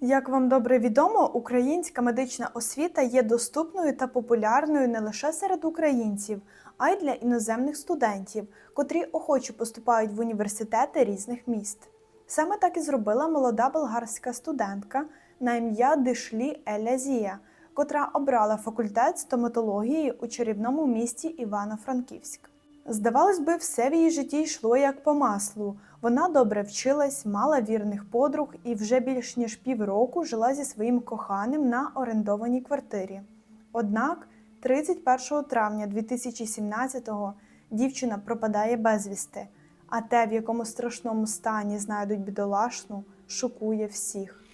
Як вам добре відомо, українська медична освіта є доступною та популярною не лише серед українців, а й для іноземних студентів, котрі охоче поступають в університети різних міст. Саме так і зробила молода болгарська студентка на ім'я Дишлі Еля Зія, котра обрала факультет стоматології у чарівному місті Івано-Франківськ. Здавалось би, все в її житті йшло як по маслу. Вона добре вчилась, мала вірних подруг і вже більш ніж півроку жила зі своїм коханим на орендованій квартирі. Однак 31 травня 2017-го дівчина пропадає безвісти, а те, в якому страшному стані знайдуть бідолашну, шокує всіх.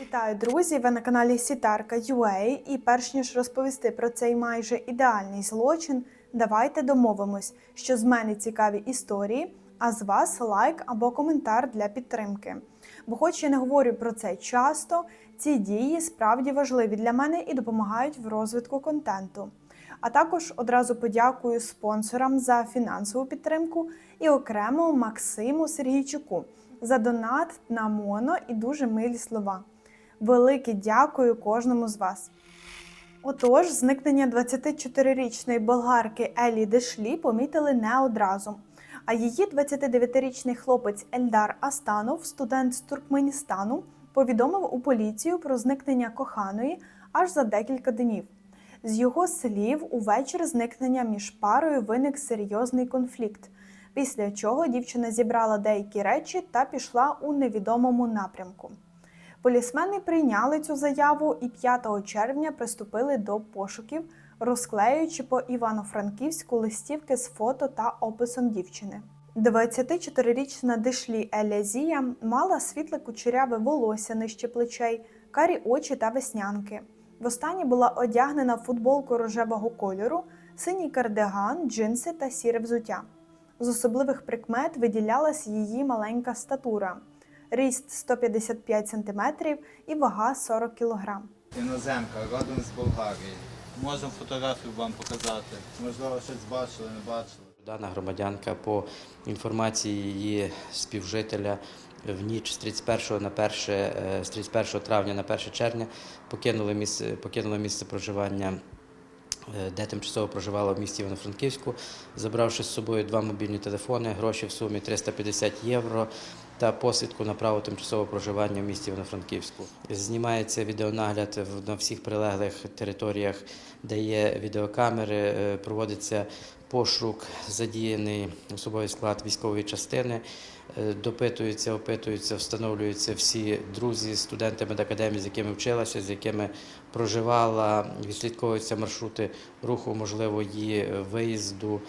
Вітаю, друзі! Ви на каналі Сітарка UA. І перш ніж розповісти про цей майже ідеальний злочин, давайте домовимось, що з мене цікаві історії, а з вас лайк або коментар для підтримки. Бо, хоч я не говорю про це часто, ці дії справді важливі для мене і допомагають в розвитку контенту. А також одразу подякую спонсорам за фінансову підтримку і окремо Максиму Сергійчуку за донат на моно і дуже милі слова. Велике дякую кожному з вас. Отож, зникнення 24-річної болгарки Елі Дешлі помітили не одразу. А її 29-річний хлопець Ельдар Астанов, студент з Туркменістану, повідомив у поліцію про зникнення коханої аж за декілька днів. З його слів, увечір зникнення між парою виник серйозний конфлікт, після чого дівчина зібрала деякі речі та пішла у невідомому напрямку. Полісмени прийняли цю заяву і 5 червня приступили до пошуків, розклеюючи по Івано-Франківську листівки з фото та описом дівчини. 24-річна Дишлі Елязія мала світле кучеряве волосся нижче плечей, карі очі та веснянки. Востаннє була одягнена в футболку рожевого кольору, синій кардиган, джинси та сіре взуття. З особливих прикмет виділялась її маленька статура ріст 155 см і вага 40 кг. Іноземка, родом з Болгарії. Можемо фотографію вам показати. Можливо, щось бачили, не бачили. Дана громадянка по інформації її співжителя в ніч з 31 на 1, е, з 31 травня на 1 червня покинули місце, покинула місце проживання, е, де тимчасово проживала в місті Івано-Франківську, забравши з собою два мобільні телефони, гроші в сумі 350 євро та посвідку на право тимчасового проживання в місті Івано-Франківську. Знімається відеонагляд на всіх прилеглих територіях, де є відеокамери, е, проводиться пошук, задіяний особовий склад військової частини. Е, Допитуються, опитуються, встановлюються всі друзі, студенти медакадемії, з якими вчилася, з якими проживала, відслідковуються маршрути руху, можливо, її виїзду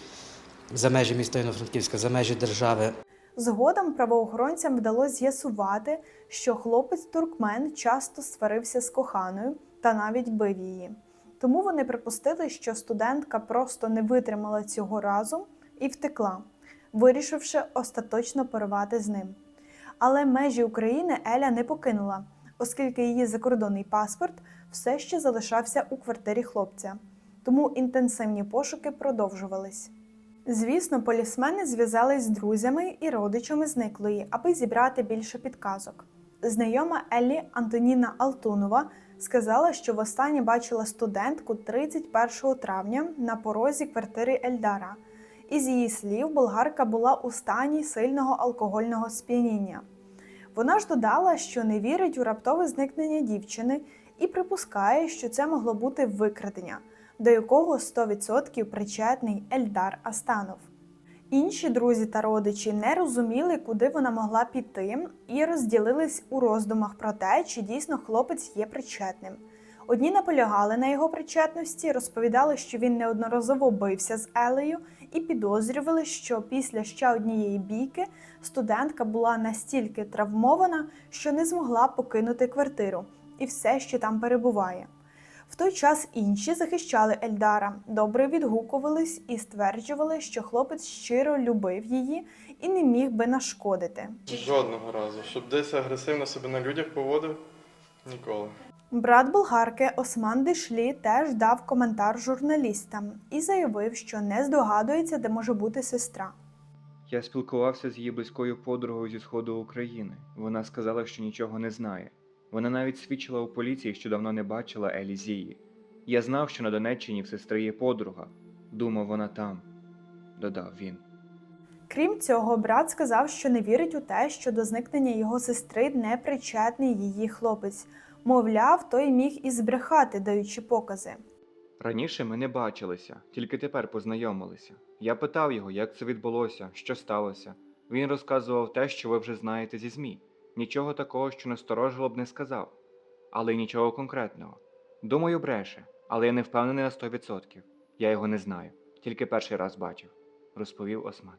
за межі міста Івано-Франківська, за межі держави. Згодом правоохоронцям вдалося з'ясувати, що хлопець туркмен часто сварився з коханою та навіть бив її. Тому вони припустили, що студентка просто не витримала цього разу і втекла, вирішивши остаточно порвати з ним. Але межі України Еля не покинула, оскільки її закордонний паспорт все ще залишався у квартирі хлопця. Тому інтенсивні пошуки продовжувались. Звісно, полісмени зв'язались з друзями і родичами зниклої, аби зібрати більше підказок. Знайома Еллі Антоніна Алтунова сказала, що востаннє бачила студентку 31 травня на порозі квартири Ельдара. Із її слів, болгарка була у стані сильного алкогольного сп'яніння. Вона ж додала, що не вірить у раптове зникнення дівчини і припускає, що це могло бути викрадення, до якого 100% причетний Ельдар Астанов. Інші друзі та родичі не розуміли, куди вона могла піти, і розділились у роздумах про те, чи дійсно хлопець є причетним. Одні наполягали на його причетності, розповідали, що він неодноразово бився з Елею, і підозрювали, що після ще однієї бійки студентка була настільки травмована, що не змогла покинути квартиру і все, що там перебуває. В той час інші захищали Ельдара, добре відгукувались і стверджували, що хлопець щиро любив її і не міг би нашкодити. Жодного разу. Щоб десь агресивно себе на людях поводив ніколи. Брат болгарки Осман Дишлі теж дав коментар журналістам і заявив, що не здогадується, де може бути сестра. Я спілкувався з її близькою подругою зі сходу України. Вона сказала, що нічого не знає. Вона навіть свідчила у поліції, що давно не бачила Елі Зії. Я знав, що на Донеччині в сестри є подруга. Думав, вона там, додав він. Крім цього, брат сказав, що не вірить у те, що до зникнення його сестри не причетний її хлопець. Мовляв, той міг і збрехати, даючи покази. Раніше ми не бачилися, тільки тепер познайомилися. Я питав його, як це відбулося, що сталося. Він розказував те, що ви вже знаєте зі ЗМІ. Нічого такого, що насторожило б не сказав, але й нічого конкретного. Думаю, бреше, але я не впевнений на 100%. Я його не знаю, тільки перший раз бачив, розповів Осман.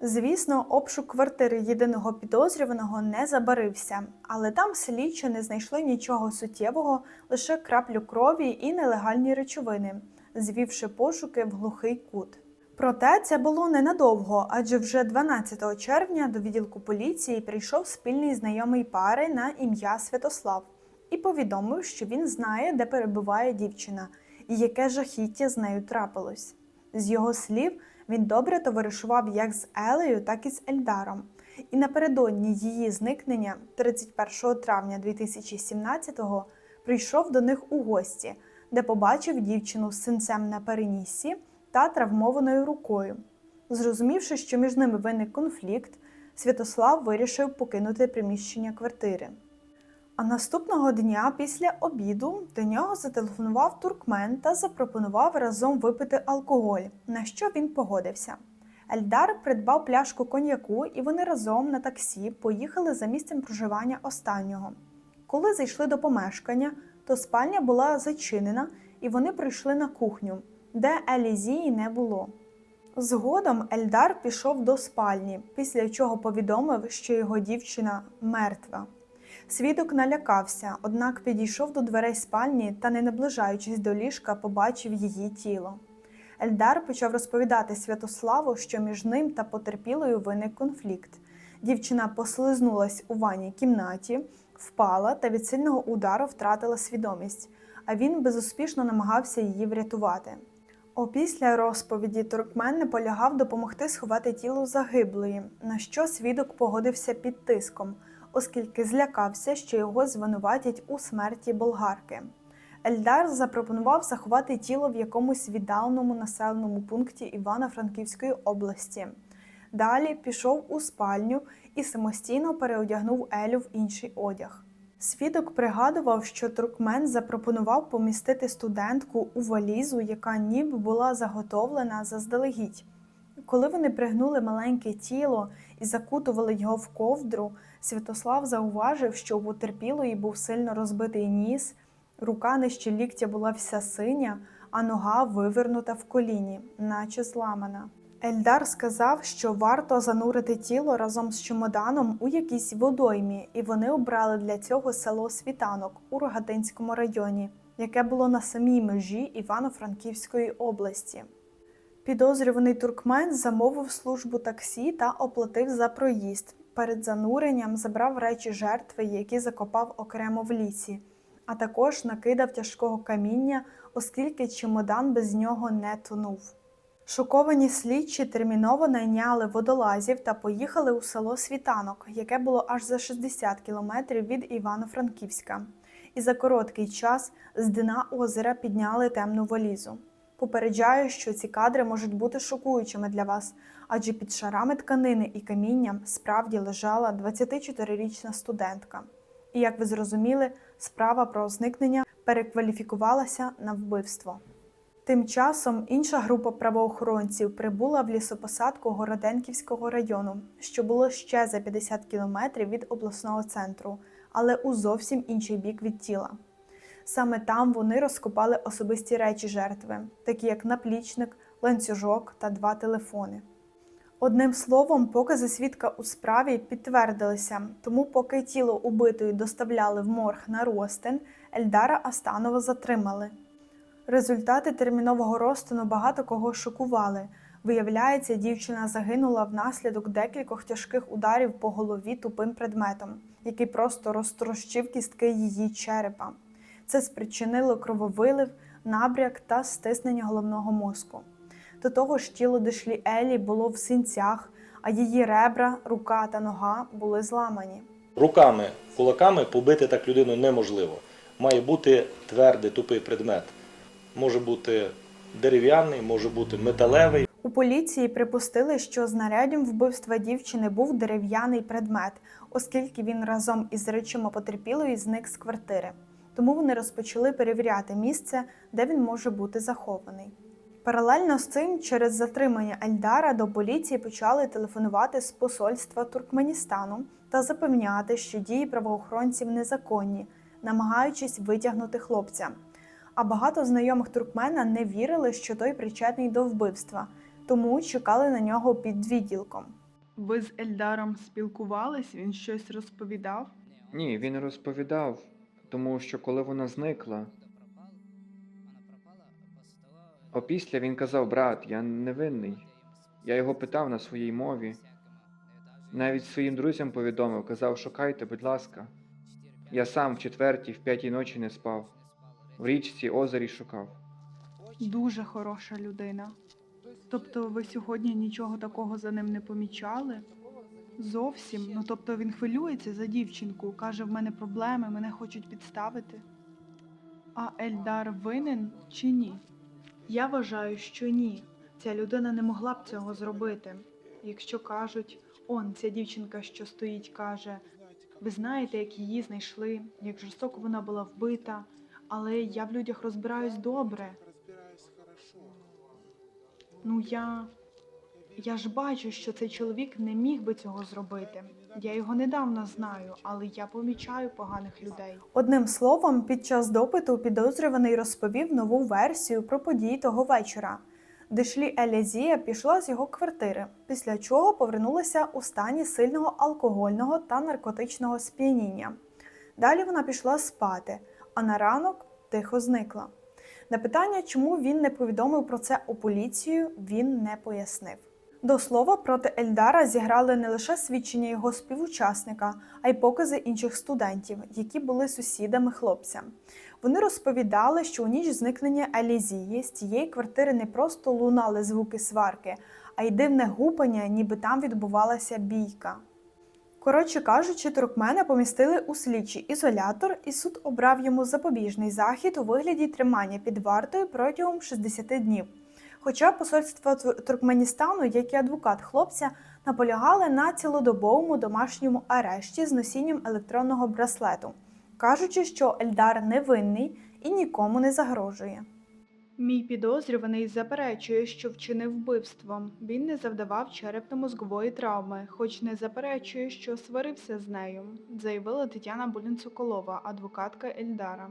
Звісно, обшук квартири єдиного підозрюваного не забарився, але там слідчі не знайшли нічого суттєвого, лише краплю крові і нелегальні речовини, звівши пошуки в глухий кут. Проте це було ненадовго, адже вже 12 червня до відділку поліції прийшов спільний знайомий пари на ім'я Святослав і повідомив, що він знає, де перебуває дівчина і яке жахіття з нею трапилось. З його слів, він добре товаришував як з Елею, так і з Ельдаром. І напередодні її зникнення, 31 травня 2017-го, прийшов до них у гості, де побачив дівчину з синцем на переніссі та травмованою рукою. Зрозумівши, що між ними виник конфлікт, Святослав вирішив покинути приміщення квартири. А наступного дня після обіду до нього зателефонував туркмен та запропонував разом випити алкоголь, на що він погодився. Ельдар придбав пляшку коньяку, і вони разом на таксі поїхали за місцем проживання останнього. Коли зайшли до помешкання, то спальня була зачинена, і вони прийшли на кухню, де Елізії не було. Згодом Ельдар пішов до спальні, після чого повідомив, що його дівчина мертва. Свідок налякався, однак підійшов до дверей спальні та, не наближаючись до ліжка, побачив її тіло. Ельдар почав розповідати Святославу, що між ним та потерпілою виник конфлікт. Дівчина послизнулась у ванній кімнаті, впала та від сильного удару втратила свідомість, а він безуспішно намагався її врятувати. Опісля розповіді туркмен наполягав допомогти сховати тіло загиблої, на що свідок погодився під тиском, оскільки злякався, що його звинуватять у смерті болгарки. Ельдар запропонував заховати тіло в якомусь віддаленому населеному пункті Івано-Франківської області. Далі пішов у спальню і самостійно переодягнув Елю в інший одяг. Свідок пригадував, що туркмен запропонував помістити студентку у валізу, яка ніби була заготовлена заздалегідь. Коли вони пригнули маленьке тіло і закутували його в ковдру, Святослав зауважив, що у потерпілої був сильно розбитий ніс, рука нижче ліктя була вся синя, а нога вивернута в коліні, наче зламана. Ельдар сказав, що варто занурити тіло разом з чемоданом у якійсь водоймі, і вони обрали для цього село Світанок у Рогатинському районі, яке було на самій межі Івано-Франківської області. Підозрюваний туркмен замовив службу таксі та оплатив за проїзд. Перед зануренням забрав речі жертви, які закопав окремо в лісі, а також накидав тяжкого каміння, оскільки чемодан без нього не тонув. Шоковані слідчі терміново найняли водолазів та поїхали у село Світанок, яке було аж за 60 кілометрів від Івано-Франківська. І за короткий час з дна озера підняли темну валізу. Попереджаю, що ці кадри можуть бути шокуючими для вас, адже під шарами тканини і камінням справді лежала 24-річна студентка. І як ви зрозуміли, справа про зникнення перекваліфікувалася на вбивство. Тим часом інша група правоохоронців прибула в лісопосадку Городенківського району, що було ще за 50 кілометрів від обласного центру, але у зовсім інший бік від тіла. Саме там вони розкопали особисті речі жертви, такі як наплічник, ланцюжок та два телефони. Одним словом, покази свідка у справі підтвердилися, тому поки тіло убитої доставляли в морг на розтин, Ельдара Астанова затримали. Результати термінового розтину багато кого шокували. Виявляється, дівчина загинула внаслідок декількох тяжких ударів по голові тупим предметом, який просто розтрощив кістки її черепа. Це спричинило крововилив, набряк та стиснення головного мозку. До того ж, тіло Дешлі Елі було в синцях, а її ребра, рука та нога були зламані. Руками, кулаками побити так людину неможливо. Має бути твердий, тупий предмет. Може бути дерев'яний, може бути металевий. У поліції припустили, що знаряддям вбивства дівчини був дерев'яний предмет, оскільки він разом із речима потерпілої зник з квартири. Тому вони розпочали перевіряти місце, де він може бути захований. Паралельно з цим, через затримання Ельдара до поліції почали телефонувати з посольства Туркменістану та запевняти, що дії правоохоронців незаконні, намагаючись витягнути хлопця. А багато знайомих туркмена не вірили, що той причетний до вбивства, тому чекали на нього під відділком. Ви з Ельдаром спілкувались? Він щось розповідав? Ні, він розповідав, тому що коли вона зникла, опісля він казав, брат, я невинний. Я його питав на своїй мові. Навіть своїм друзям повідомив, казав, шукайте, будь ласка. Я сам в четвертій, в п'ятій ночі не спав. В річці, озері шукав. Дуже хороша людина. Тобто ви сьогодні нічого такого за ним не помічали? Зовсім. Ну тобто він хвилюється за дівчинку, каже, в мене проблеми, мене хочуть підставити. А Ельдар винен чи ні? Я вважаю, що ні. Ця людина не могла б цього зробити. Якщо кажуть, он, ця дівчинка, що стоїть, каже, ви знаєте, як її знайшли, як жорстоко вона була вбита, але я в людях розбираюсь добре. Ну я. Я ж бачу, що цей чоловік не міг би цього зробити. Я його недавно знаю, але я помічаю поганих людей. Одним словом, під час допиту підозрюваний розповів нову версію про події того вечора. Дешлі Елязія пішла з його квартири, після чого повернулася у стані сильного алкогольного та наркотичного сп'яніння. Далі вона пішла спати, а на ранок тихо зникла. На питання, чому він не повідомив про це у поліцію, він не пояснив. До слова, проти Ельдара зіграли не лише свідчення його співучасника, а й покази інших студентів, які були сусідами хлопця. Вони розповідали, що у ніч зникнення Елізії з тієї квартири не просто лунали звуки сварки, а й дивне гупання, ніби там відбувалася бійка. Коротше кажучи, туркмена помістили у слідчий ізолятор, і суд обрав йому запобіжний захід у вигляді тримання під вартою протягом 60 днів. Хоча посольство Туркменістану, як і адвокат хлопця, наполягали на цілодобовому домашньому арешті з носінням електронного браслету, кажучи, що Ельдар невинний і нікому не загрожує. Мій підозрюваний заперечує, що вчинив вбивство. Він не завдавав черепно-мозгової травми, хоч не заперечує, що сварився з нею, заявила Тетяна Булін-Соколова, адвокатка Ельдара.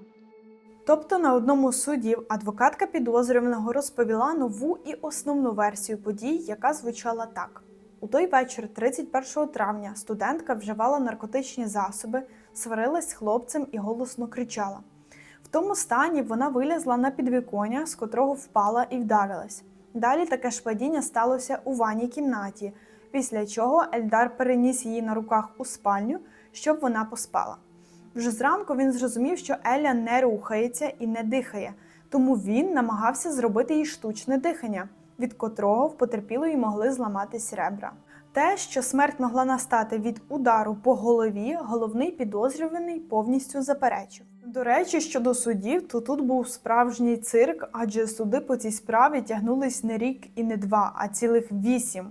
Тобто на одному з судів адвокатка підозрюваного розповіла нову і основну версію подій, яка звучала так: у той вечір, 31 травня, студентка вживала наркотичні засоби, сварилась з хлопцем і голосно кричала. В тому стані вона вилізла на підвіконня, з котрого впала і вдарилась. Далі таке ж падіння сталося у ванній кімнаті, після чого Ельдар переніс її на руках у спальню, щоб вона поспала. Вже зранку він зрозумів, що Еля не рухається і не дихає, тому він намагався зробити їй штучне дихання, від котрого в потерпілої могли зламатись ребра. Те, що смерть могла настати від удару по голові, головний підозрюваний повністю заперечив. До речі, щодо судів, то тут був справжній цирк, адже суди по цій справі тягнулись не рік і не два, а цілих вісім.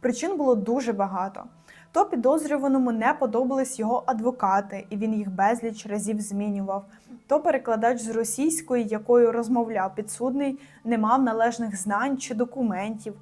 Причин було дуже багато. То підозрюваному не подобались його адвокати, і він їх безліч разів змінював. То перекладач з російської, якою розмовляв підсудний, не мав належних знань чи документів.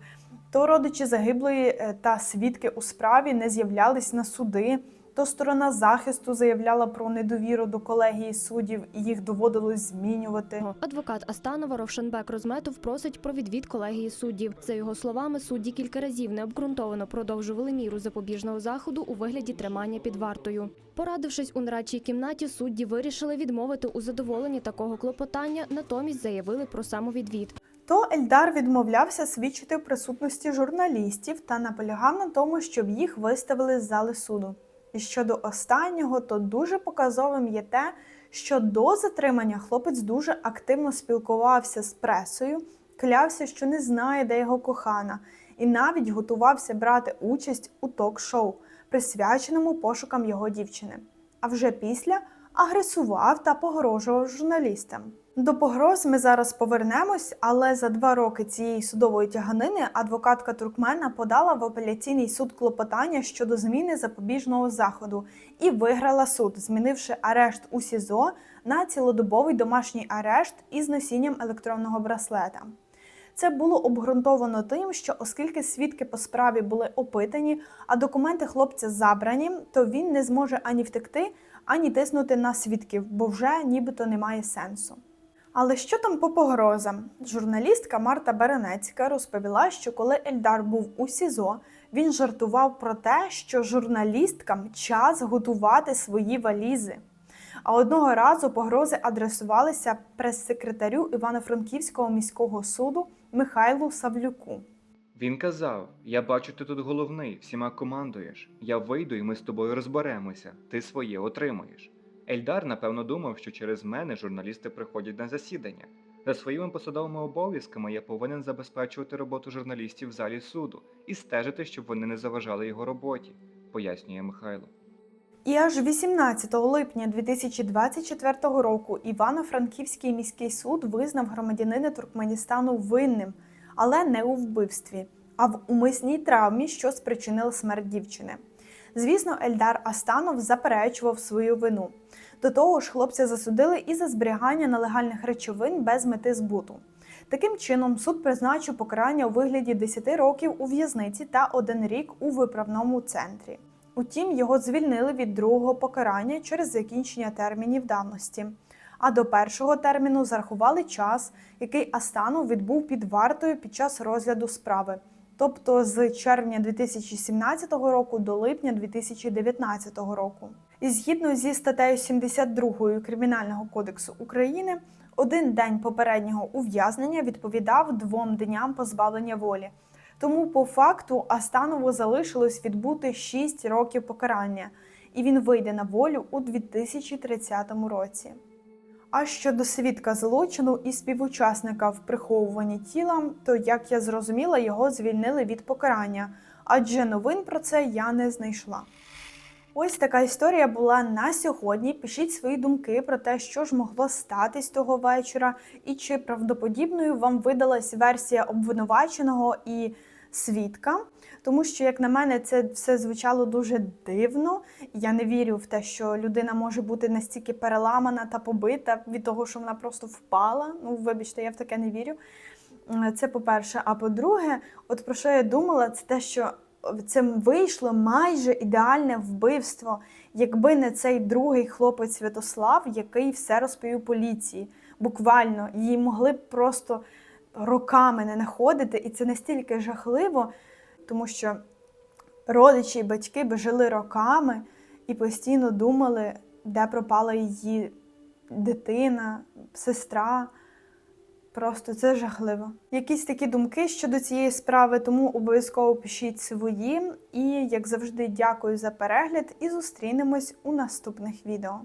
То родичі загиблої е, та свідки у справі не з'являлись на суди. То сторона захисту заявляла про недовіру до колегії суддів, і їх доводилось змінювати. Адвокат Астанова Ровшенбек Розметов просить про відвід колегії суддів. За його словами, судді кілька разів необґрунтовано продовжували міру запобіжного заходу у вигляді тримання під вартою. Порадившись у нарадчій кімнаті, судді вирішили відмовити у задоволенні такого клопотання, натомість заявили про самовідвід. То Ельдар відмовлявся свідчити в присутності журналістів та наполягав на тому, щоб їх виставили з зали суду. І щодо останнього, то дуже показовим є те, що до затримання хлопець дуже активно спілкувався з пресою, клявся, що не знає, де його кохана, і навіть готувався брати участь у ток-шоу. присвяченому пошукам його дівчини. А вже після агресував та погрожував журналістам. До погроз ми зараз повернемось, але за два роки цієї судової тяганини адвокатка Туркмена подала в апеляційний суд клопотання щодо зміни запобіжного заходу і виграла суд, змінивши арешт у СІЗО на цілодобовий домашній арешт із носінням електронного браслета. Це було обґрунтовано тим, що оскільки свідки по справі були опитані, а документи хлопця забрані, то він не зможе ані втекти, ані тиснути на свідків, бо вже нібито немає сенсу. Але що там по погрозам? Журналістка Марта Беренецька розповіла, що коли Ельдар був у СІЗО, він жартував про те, що журналісткам час готувати свої валізи. А одного разу погрози адресувалися прес-секретарю Івано-Франківського міського суду Михайлу Савлюку. Він казав: Я бачу, ти тут головний, всіма командуєш. Я вийду і ми з тобою розберемося. Ти своє отримуєш. Ельдар, напевно, думав, що через мене журналісти приходять на засідання. За своїми посадовими обов'язками я повинен забезпечувати роботу журналістів в залі суду і стежити, щоб вони не заважали його роботі, пояснює Михайло. І аж 18 липня 2024 року Івано-Франківський міський суд визнав громадянина Туркменістану винним, але не у вбивстві, а в умисній травмі, що спричинила смерть дівчини. Звісно, Ельдар Астанов заперечував свою вину. До того ж, хлопця засудили і за зберігання нелегальних речовин без мети збуту. Таким чином, суд призначив покарання у вигляді 10 років у в'язниці та один рік у виправному центрі. Утім, його звільнили від другого покарання через закінчення термінів давності. А до першого терміну зарахували час, який Астанов відбув під вартою під час розгляду справи, тобто з червня 2017 року до липня 2019 року. І згідно зі статтею 72 Кримінального кодексу України, один день попереднього ув'язнення відповідав двом дням позбавлення волі. Тому по факту Астанову залишилось відбути 6 років покарання, і він вийде на волю у 2030 році. А щодо свідка злочину і співучасника в приховуванні тіла, то як я зрозуміла, його звільнили від покарання, адже новин про це я не знайшла. Ось така історія була на сьогодні. Пишіть свої думки про те, що ж могло статись того вечора, і чи правдоподібною вам видалась версія обвинуваченого і свідка. Тому що, як на мене, це все звучало дуже дивно. Я не вірю в те, що людина може бути настільки переламана та побита від того, що вона просто впала. Ну, вибачте, я в таке не вірю. Е, Це по-перше. А по-друге, от про що я думала, це те, що це вийшло майже ідеальне вбивство, якби не цей другий хлопець Святослав, який все розповів поліції. Буквально її могли б просто роками не знаходити, і це настільки жахливо, тому що родичі і батьки би жили роками і постійно думали, де пропала її дитина, сестра. Просто це жахливо. Якісь такі думки щодо цієї справи, тому обов'язково пишіть свої. І, як завжди, дякую за перегляд і зустрінемось у наступних відео.